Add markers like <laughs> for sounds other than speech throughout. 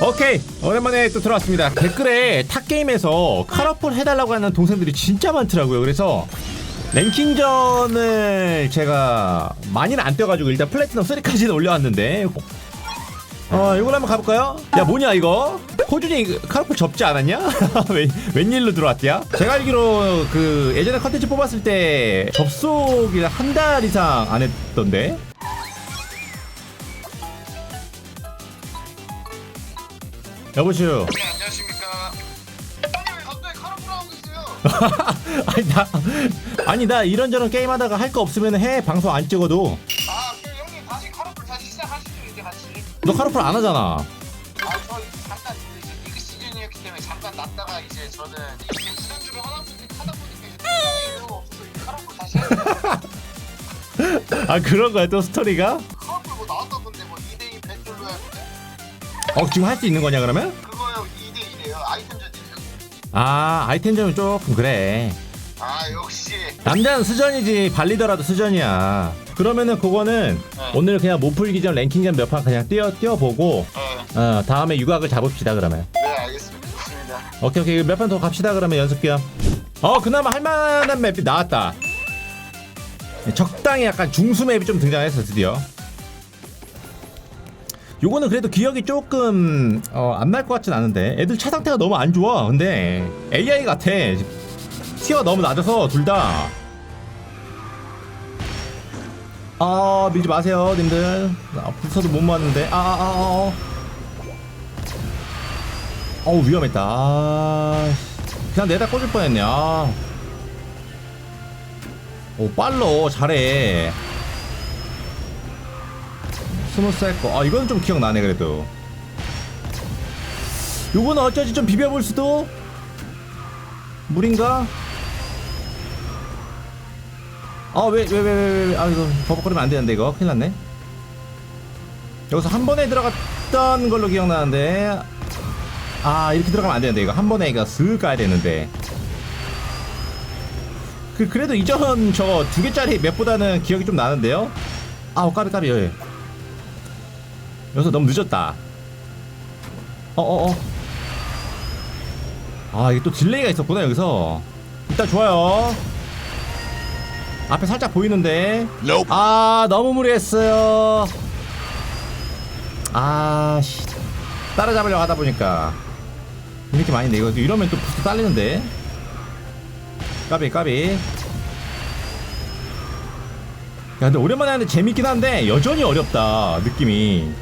오케이 오랜만에 또 들어왔습니다 댓글에 탑게임에서 카라풀 해달라고 하는 동생들이 진짜 많더라고요 그래서 랭킹전을 제가 많이는 안 뛰어가지고 일단 플래티넘 3까지는 올려왔는데 어 이걸 한번 가볼까요? 야 뭐냐 이거? 호준이 카라풀 접지 않았냐? <laughs> 웬, 웬일로 들어왔디야? 제가 알기로 그 예전에 컨텐츠 뽑았을 때 접속이 한 달 이상 안 했던데 여보시오 네, 안녕하십니까. 아니 왜 갑자기 카라풀 하고 있어요? <laughs> 아니 나 아니 나 이런저런 게임하다가 할 거 없으면 해 방송 안 찍어도 아, 그 형님 다시 카라풀 다시 시작하시죠 이제 같이. 너 카르풀 안 하잖아 아, 저 이제 잠깐 이제 리그 시즌이었기 때문에 잠깐 났다가 이제 저는 이게 구단주를 하나씩 하다 보니까 이제 없어서 이제 카라풀 다시 해야 <laughs> 아 그런 거야 또 스토리가 어 지금 할 수 있는 거냐 그러면 그거요 2대2래요 아이템전이래요. 아 아이템점은 조금 그래 아 역시. 남자는 수전이지 발리더라도 수전이야 그러면은 그거는 네. 오늘 그냥 못 풀기 전 랭킹전 몇 판 그냥 뛰어 뛰어보고 네, 어 다음에 유곽을 잡읍시다 그러면 네 알겠습니다. 좋습니다. 오케이 오케이 몇 판 더 갑시다 그러면 연습 겸. 어 그나마 할만한 맵이 나왔다. 적당히 약간 중수 맵이 좀 등장했어 드디어. 요거는 그래도 기억이 조금 어, 안 날 것 같진 않은데 애들 차 상태가 너무 안 좋아. 근데 AI 같아. 티어 너무 낮아서 둘 다. 아 밀지 마세요 님들. 아, 부서도 못 맞는데. 아아아 아, 아, 아. 어우 위험했다 아, 그냥 내다 꽂을 뻔했네 아. 오 빨러 잘해 스무스했고 아 이건 좀 기억나네 그래도. 요거는 어쩌지 좀 비벼볼 수도? 물인가? 아 왜 왜 왜 왜왜 아 이거 버벅거리면 안 되는데 이거. 큰일 났네. 여기서 한 번에 들어갔던 걸로 기억나는데. 아 이렇게 들어가면 안 되는데 이거. 한 번에 이거 슥 가야 되는데. 그 그래도 이전 저 두 개짜리 맵보다는 기억이 좀 나는데요? 아우 까비 까비. 예. 여기서 너무 늦었다. 어어어. 아 이게 또 딜레이가 있었구나 여기서. 일단 좋아요. 앞에 살짝 보이는데. 아 너무 무리했어요. 아씨. 따라잡으려고 하다 보니까. 이렇게 많이인데 이거 이러면 또 부스 딸리는데. 까비 까비. 야 근데 오랜만에 하는데 재밌긴 한데 여전히 어렵다 느낌이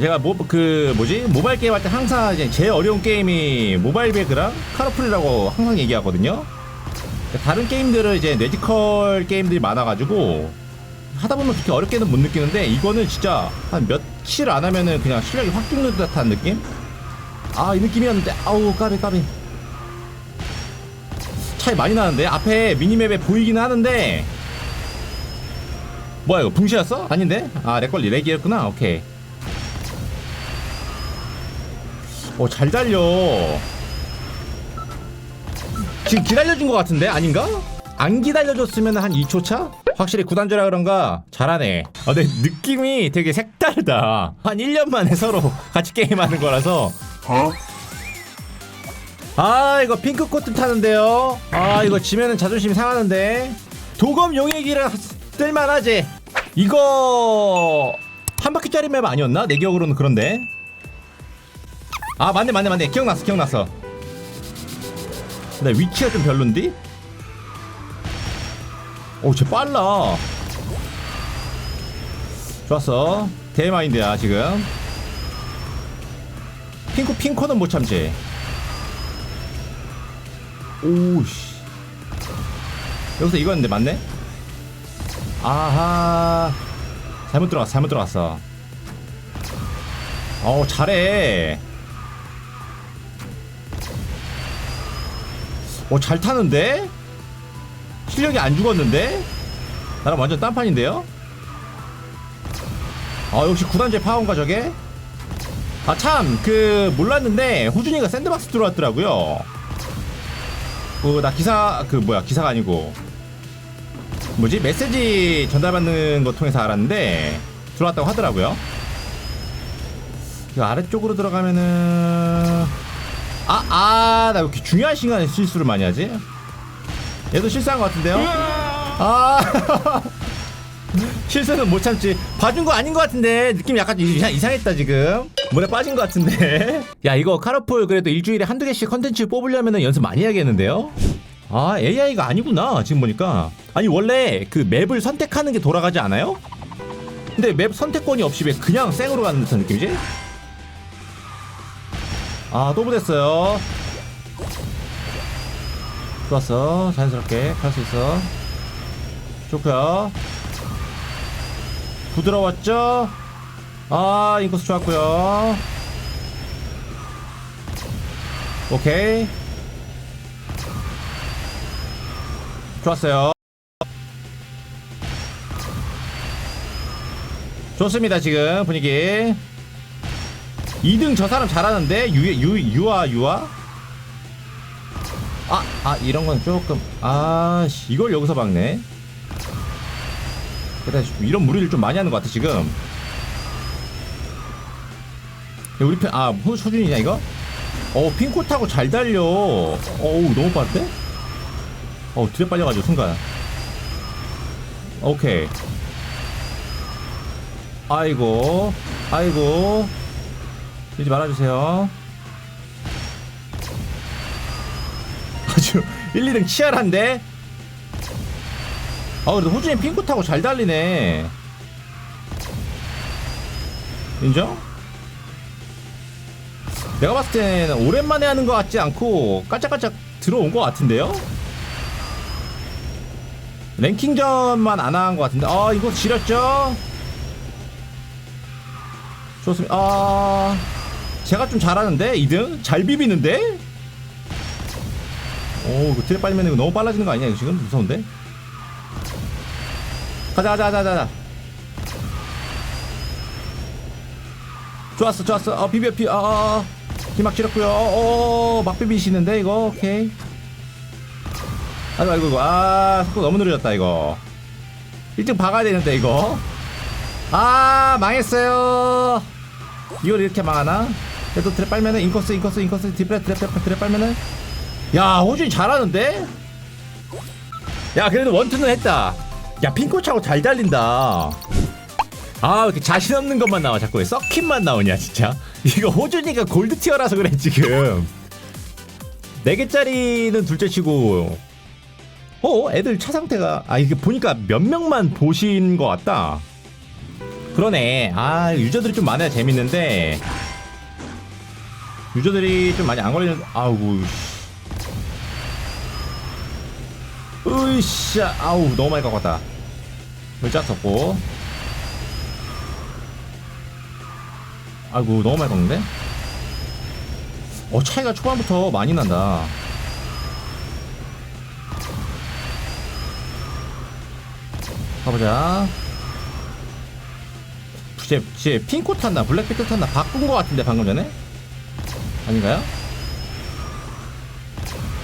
제가 뭐그 뭐지? 모바일 게임 할 때 항상 이제 제일 어려운 게임이 모바일 배그랑 카르풀이라고 항상 얘기하거든요. 다른 게임들은 이제 뇌지컬 게임들이 많아가지고 하다 보면 그렇게 어렵게는 못 느끼는데 이거는 진짜 한 며칠 안 하면은 그냥 실력이 확 죽는 듯한 느낌? 아 이 느낌이었는데. 아우 까비 까비. 차이 많이 나는데? 앞에 미니맵에 보이긴 하는데. 뭐야 이거 붕시였어? 아닌데? 아 렉걸리 렉이었구나. 오케이 오 잘 달려. 지금 기다려준 것 같은데? 아닌가? 안 기다려줬으면 한 2초 차? 확실히 구단주라 그런가? 잘하네. 아 근데 느낌이 되게 색다르다. 한 1년 만에 서로 같이 게임하는 거라서. 아 이거 핑크 코트 타는데요? 아 이거 지면은 자존심 상하는데? 도검 용의 길은 뜰만하지. 이거 한 바퀴짜리 맵 아니었나? 내 기억으로는 그런데 아 맞네 맞네 맞네. 기억났어 기억났어. 근데 위치가 좀 별론디? 오쟤 빨라. 좋았어. 대마인드야 지금. 핑크 핑코는 못 참지. 오우씨. 여기서 이거였는데 맞네? 아하. 잘못 들어갔어 잘못 들어갔어. 어우 잘해 어 잘 타는데? 실력이 안 죽었는데? 나랑 완전 딴판인데요? 아 역시 구단제 파워인가 저게? 아 참 그 몰랐는데 호준이가 샌드박스 들어왔더라고요 그 나 기사 그 뭐야 기사가 아니고 뭐지 메시지 전달받는 거 통해서 알았는데 들어왔다고 하더라고요 그 아래쪽으로 들어가면은 아 아 나 왜 이렇게 중요한 시간에 실수를 많이 하지? 얘도 실수한 것 같은데요? 아 <laughs> 실수는 못 참지 봐준 거 아닌 것 같은데 느낌이 약간 이상, 이상했다 지금 물에 빠진 것 같은데 <laughs> 야 이거 카르폴 그래도 일주일에 한두 개씩 컨텐츠 뽑으려면 연습 많이 해야겠는데요? 아 AI가 아니구나 지금 보니까 아니 원래 그 맵을 선택하는 게 돌아가지 않아요? 근데 맵 선택권이 없이 왜 그냥 생으로 가는 듯한 느낌이지? 아 또 부댔어요. 좋았어. 자연스럽게 갈 수 있어. 좋고요. 부드러웠죠? 아 인코스 좋았고요. 오케이. 좋았어요. 좋습니다 지금 분위기 2등 저 사람 잘하는데? 유, 유, 유아 유아? 아, 아 이런 건 조금 아 씨, 이걸 여기서 박네. 그래 이런 무리를 좀 많이 하는 것 같아 지금. 야, 우리 편, 아 호- 호준이냐 이거? 어 핑코 타고 잘 달려. 어우 너무 빠른데? 어 뒤에 빨려가지고 순간. 오케이. 아이고 아이고 이러지 말아주세요 아주 1, 2등 치열한데 아 그래도 호준이 핑크 타고 잘 달리네 인정? 내가 봤을 때는 오랜만에 하는 것 같지 않고 깔짝깔짝 들어온 것 같은데요? 랭킹전만 안 한 것 같은데 아 이거 지렸죠? 좋습니다 아 제가 좀 잘하는데? 2등? 잘 비비는데? 오 이거 트랩 빨리면 이거 너무 빨라지는 거 아니야 이거 지금? 무서운데? 가자 가자 가자 가자. 좋았어 좋았어. 어 비벼 비벼 어, 기막 지렸고요. 어, 어, 막 비비시는데 이거? 오케이. 아이고 아이고 아이고. 아 속도 너무 느려졌다 이거. 1등 박아야 되는데 이거. 아 망했어요. 이걸 이렇게 망하나? 그래도 트랩 빨면은 인코스 인코스 인코스 디프레 트랩 트랩 트랩 빨면은. 야 호준이 잘하는데? 야 그래도 원투는 했다. 야 핑코차고 잘 달린다. 아 이렇게 자신 없는 것만 나와? 자꾸 왜 썩킨만 나오냐 진짜? <laughs> 이거 호준이가 골드 티어라서 그래 지금. 4개짜리는 둘째 치고. 어 애들 차 상태가 아 이게 보니까 몇 명만 보신 것 같다. 그러네. 아 유저들이 좀 많아야 재밌는데 유저들이 좀 많이 안 걸리는 아우 으쌰 아우 너무 많이 깎았다. 물짝 썼고. 아이고 너무 많이 깎는데? 어 차이가 초반부터 많이 난다. 가보자. 제, 제 핑코 탔나 블랙비트 탔나 바꾼 거 같은데 방금 전에 아닌가요?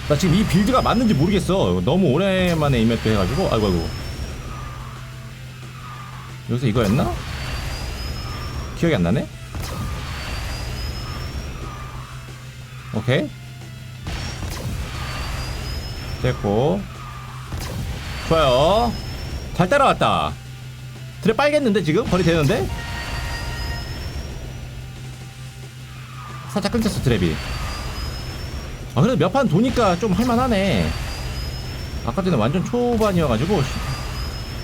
나 지금 이 빌드가 맞는지 모르겠어 너무 오랜만에 이맵도 해가지고 아이고 아이고 여기서 이거였나? 기억이 안 나네? 오케이 됐고 좋아요 잘 따라왔다 드레 빨겠는데 지금? 거리 되는데? 살짝 끊겼어 드랩이 아 그래도 몇 판 도니까 좀 할만하네 아까 전에 완전 초반이어가지고 시-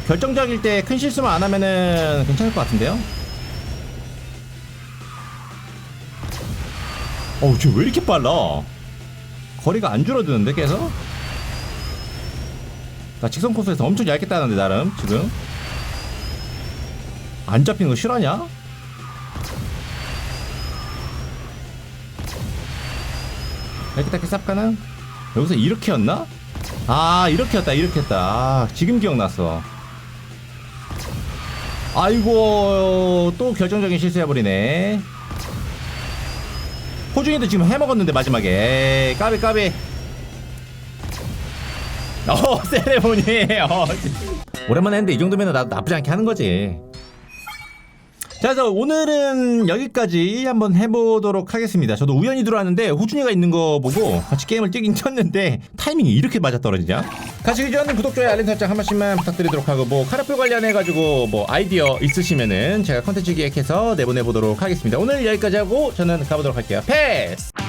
결정적일 때 큰 실수만 안 하면은 괜찮을 것 같은데요? 어우 쟤 왜 이렇게 빨라 거리가 안 줄어드는데 계속? 나 직선 코스에서 엄청 얇게 따는데 나름 지금 안 잡히는 거 실화냐? 이렇게 딱히 쌉 가능? 여기서 이렇게였나? 아 이렇게였다 이렇게였다. 아 지금 기억났어. 아이고 또 결정적인 실수해버리네. 호중이도 지금 해먹었는데 마지막에. 에이, 까비 까비. 어 세레모니. 어, 오랜만에 했는데 이 정도면 나 나쁘지 않게 하는 거지 자, 그래서 오늘은 여기까지 한번 해보도록 하겠습니다. 저도 우연히 들어왔는데 호준이가 있는 거 보고 같이 게임을 뛰긴 쳤는데 타이밍이 이렇게 맞아 떨어지냐? 같이 기존하는 구독, 좋아요, 알림 설정 한 번씩만 부탁드리도록 하고 뭐 카라풀 관련해가지고 뭐 아이디어 있으시면은 제가 컨텐츠 기획해서 내보내보도록 하겠습니다. 오늘 여기까지 하고 저는 가보도록 할게요. 패스!